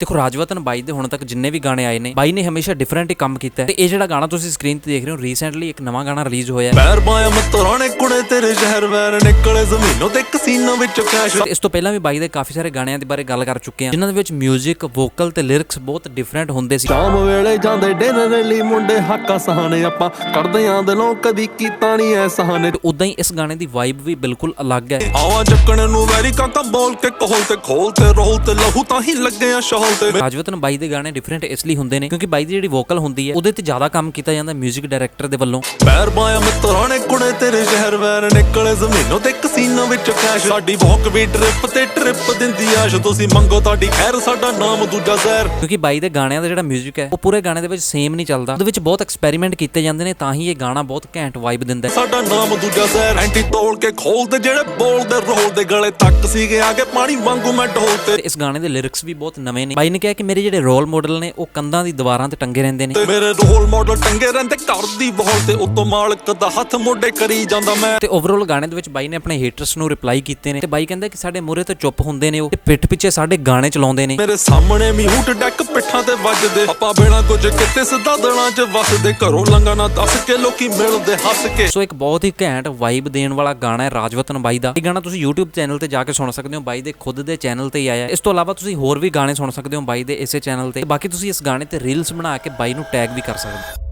ਦੇਖੋ ਰਾਜਵਤਨ ਬਾਈ ਦੇ ਹੁਣ ਤੱਕ ਜਿੰਨੇ ਵੀ ਗਾਣੇ ਆਏ ਨੇ ਬਾਈ ਨੇ ਹਮੇਸ਼ਾ ਡਿਫਰੈਂਟ ਹੀ ਕੰਮ ਕੀਤਾ ਤੇ ਇਹ ਜਿਹੜਾ ਗਾਣਾ ਤੁਸੀਂ ਸਕਰੀਨ ਤੇ ਦੇਖ ਰਹੇ ਹੋ ਰੀਸੈਂਟਲੀ ਇੱਕ ਨਵਾਂ ਗਾਣਾ ਰਿਲੀਜ਼ ਹੋਇਆ ਹੈ। ਪੈਰ ਪਾਇਆ ਮਤਰਾਣੇ ਕੁੜੇ ਤੇਰੇ ਸ਼ਹਿਰ ਵੈਰ ਨਿਕਲੇ ਜ਼ਮੀਨੋਂ ਤੇ ਕਸੀਨੋ ਵਿੱਚੋਂ ਕੈਸ਼ ਤੇ ਇਸ ਤੋਂ ਪਹਿਲਾਂ ਵੀ ਬਾਈ ਦੇ ਕਾਫੀ ਸਾਰੇ ਗਾਣਿਆਂ ਦੇ ਬਾਰੇ ਗੱਲ ਕਰ ਚੁੱਕੇ ਹਾਂ ਜਿਨ੍ਹਾਂ ਦੇ ਵਿੱਚ 뮤직 ਵੋਕਲ ਤੇ ਲਿਰਿਕਸ ਬਹੁਤ ਡਿਫਰੈਂਟ ਹੁੰਦੇ ਸੀ। ਸ਼ਾਮ ਵੇਲੇ ਜਾਂਦੇ ਡਿਨਰ ਲਈ ਮੁੰਡੇ ਹਾਕਾ ਸਹਾਨੇ ਆਪਾਂ ਕਰਦੇ ਆਂ ਦਿਲੋਂ ਕਦੀ ਕੀਤਾ ਨਹੀਂ ਐ ਸਹਾਨੇ ਤੇ ਉਦਾਂ ਹੀ ਇਸ ਗਾਣੇ ਦੀ ਵਾਈਬ ਵੀ ਬਿਲਕੁਲ ਅਲੱਗ ਹੈ। ਆਵਾਂ ਚੱਕਣ ਨੂੰ ਵੈਰੀ ਕਾਕਾ ਬੋਲ ਕੇ ਕੋਲ ਤੇ ਖੋਲ ਤੇ ਰੋਲ ਤੇ ਲਹੂ ਤਾਂ ਹੀ ਲੱਗੇ ਆ ਸ਼ਾਲ। ਤੇ ਹਜਵਤਨ ਬਾਈ ਦੇ ਗਾਣੇ ਡਿਫਰੈਂਟ ਇਸ ਲਈ ਹੁੰਦੇ ਨੇ ਕਿਉਂਕਿ ਬਾਈ ਦੀ ਜਿਹੜੀ ਵੋਕਲ ਹੁੰਦੀ ਹੈ ਉਹਦੇ ਤੇ ਜ਼ਿਆਦਾ ਕੰਮ ਕੀਤਾ ਜਾਂਦਾ ਮਿਊਜ਼ਿਕ ਡਾਇਰੈਕਟਰ ਦੇ ਵੱਲੋਂ। ਪੈਰ ਬਾਇਆ ਮਿੱਤਰਾਂ ਨੇ ਕੁੜੇ ਤੇਰੇ ਸ਼ਹਿਰ ਵੈਰ ਨਿਕਲੇ ਜ਼ਮੀਨੋਂ ਤੇ ਕਸੀਨੋ ਵਿੱਚ ਕੈਸ਼ ਸਾਡੀ ਵੋਕ ਵੀ ਟ੍ਰਿਪ ਤੇ ਟ੍ਰਿਪ ਦਿੰਦੀ ਆਸ਼ ਤੁਸੀਂ ਮੰਗੋ ਤੁਹਾਡੀ ਖੈਰ ਸਾਡਾ ਨਾਮ ਦੂਜਾ ਜ਼ਹਿਰ। ਕਿਉਂਕਿ ਬਾਈ ਦੇ ਗਾਣਿਆਂ ਦਾ ਜਿਹੜਾ ਮਿਊਜ਼ਿਕ ਹੈ ਉਹ ਪੂਰੇ ਗਾਣੇ ਦੇ ਵਿੱਚ ਸੇਮ ਨਹੀਂ ਚੱਲਦਾ। ਉਹਦੇ ਵਿੱਚ ਬਹੁਤ ਐਕਸਪੈਰੀਮੈਂਟ ਕੀਤੇ ਜਾਂਦੇ ਨੇ ਤਾਂ ਹੀ ਇਹ ਗਾਣਾ ਬਹੁਤ ਘੈਂਟ ਵਾਈਬ ਦਿੰਦਾ ਸਾਡਾ ਨਾਮ ਦੂਜਾ ਜ਼ਹਿਰ। ਐਂਟੀ ਤੋੜ ਕੇ ਖੋਲਦੇ ਜਿਹੜੇ ਬੋਲਦੇ ਰੋਲਦੇ ਗਲੇ ਤੱਕ ਸੀਗੇ ਆ ਕੇ ਪਾਣੀ ਵਾਂਗੂ ਮੈਂ ਢੋਲ ਤੇ ਇਸ ਗਾਣੇ ਦੇ ਲਿਰਿਕਸ ਵੀ ਬਹੁਤ ਨਵੇਂ ਨੇ। ਬਾਈ ਨੇ ਕਿਹਾ ਕਿ ਮੇਰੇ ਜਿਹੜੇ ਰੋਲ ਮਾਡਲ ਨੇ ਉਹ ਕੰਧਾਂ ਦੀ ਦੀਵਾਰਾਂ ਤੇ ਟੰਗੇ ਰਹਿੰਦੇ ਨੇ। ਮੇਰੇ ਰੋਲ ਮਾਡਲ ਟੰਗੇ ਰਹਿੰਦੇ ਘਰ ਦੀ ਵਾਲ ਤੇ ਉਤੋਂ ਮਾਲਕ ਦਾ ਹੱਥ ਮੋਢੇ ਕਰੀ ਜਾਂਦਾ ਮੈਂ। ਤੇ ਓਵਰਆਲ ਗਾਣੇ ਦੇ ਵਿੱਚ ਬਾਈ ਨੇ ਆਪਣੇ ਹੇਟਰਸ ਨੂੰ ਰਿਪਲਾਈ ਕੀਤੇ ਨੇ ਤੇ ਬਾਈ ਕਹਿੰਦਾ ਕਿ ਸਾਡੇ ਮੂਹਰੇ ਤੋਂ ਚੁੱਪ ਹੁੰਦੇ ਨੇ ਉਹ ਤੇ ਪਿੱਠ ਪਿੱਛੇ ਸਾਡੇ ਗਾਣੇ ਚਲਾਉਂਦੇ ਨੇ। ਮੇਰੇ ਸਾਹਮਣੇ ਮਿਊਟ ਡੈਕ ਪਿੱਠਾਂ ਤੇ ਵੱਜਦੇ ਆਪਾਂ ਬਿਨਾ ਕੁਝ ਕਿਤੇ ਸਿੱਧਾ ਦਲਾਂ 'ਚ ਵਸਦੇ ਘਰੋਂ ਲੰਗਾ ਨਾ ਦੱਸ ਕੇ ਲੋਕੀ ਮਿਲਦੇ ਹੱਸ ਕੇ। ਸੋ ਇੱਕ ਬਹੁਤ ਹੀ ਘੈਂਟ ਵਾਈਬ ਦੇਣ ਵਾਲਾ ਗਾਣਾ ਹੈ ਰਾਜਵਤਨ ਬਾਈ ਦਾ। ਇਹ ਗਾਣਾ ਤੁਸੀਂ YouTube ਚੈਨਲ ਤੇ ਜਾ ਕੇ ਸੁਣ ਸਕਦੇ ਹੋ ਬਾਈ ਦੇ ਖੁਦ ਦੇ ਚੈਨਲ ਤੇ ਹੀ ਆਇਆ। ਇਸ ਤੋਂ ਇਲਾਵਾ ਤੁਸੀਂ ਹੋਰ ਵੀ ਗਾਣੇ ਸੁਣ ਸਕਦੇ ਹੋ ਬਾਈ ਦੇ ਇਸੇ ਚੈਨਲ ਤੇ। ਬਾਕੀ ਤੁਸੀਂ ਇਸ ਗਾਣੇ ਤੇ ਰੀਲਸ ਬਣਾ ਕੇ ਬਾਈ ਨੂੰ ਟੈਗ ਵੀ ਕਰ ਸਕਦੇ ਹੋ।